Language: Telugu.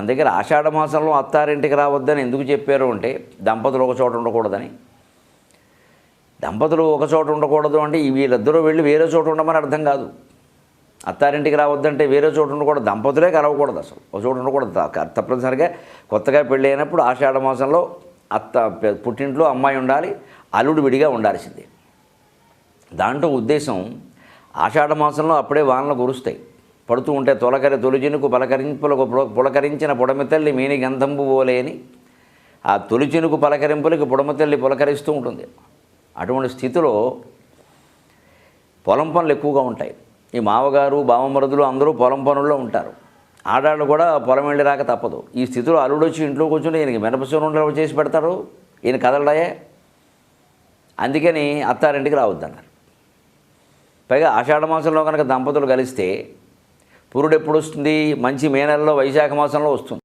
మన దగ్గర ఆషాఢ మాసంలో అత్తారింటికి రావద్దని ఎందుకు చెప్పారు అంటే దంపతులు ఒక చోట ఉండకూడదని. దంపతులు ఒక చోట ఉండకూడదు అంటే వీళ్ళిద్దరూ వెళ్ళి వేరే చోట ఉండమని అర్థం కాదు. అత్తారింటికి రావద్దంటే వేరే చోట ఉండకూడదు. దంపతులే కలవకూడదు అసలు. ఒక చోట ఉండకూడదు. తప్పనిసరిగా కొత్తగా పెళ్ళి అయినప్పుడు ఆషాఢ మాసంలో అత్త పుట్టింట్లో అమ్మాయి ఉండాలి అల్లుడు విడిగా ఉండాల్సిందే. దాంట్లో ఉద్దేశం ఆషాఢ మాసంలో అప్పుడే వానలు కురుస్తాయి. పడుతూ ఉంటే తొలకరి తొలిచినుకు పలకరింపులకు పులకరించిన పొడమితల్లి మేని గంధంబు పోలేని ఆ తొలిచినుకు పలకరింపులకి పొడమతల్లి పులకరిస్తూ ఉంటుంది. అటువంటి స్థితిలో పొలం పనులు ఎక్కువగా ఉంటాయి. ఈ మావగారు బావమరుదులు అందరూ పొలం పనుల్లో ఉంటారు. ఆడాళ్ళు కూడా పొలం వెళ్ళి రాక తప్పదు. ఈ స్థితిలో అల్లుడు వచ్చి ఇంట్లో కూర్చుని ఈయనకి మినపసూరు చేసి పెడతారు. ఈయన కదలడాయే. అందుకని అత్తారింటికి రావద్దన్నారు. పైగా ఆషాఢ మాసంలో కనుక దంపతులు కలిస్తే పురుడు ఎప్పుడు వస్తుంది? మంచి మే నెలలో వైశాఖ మాసంలో వస్తుంది.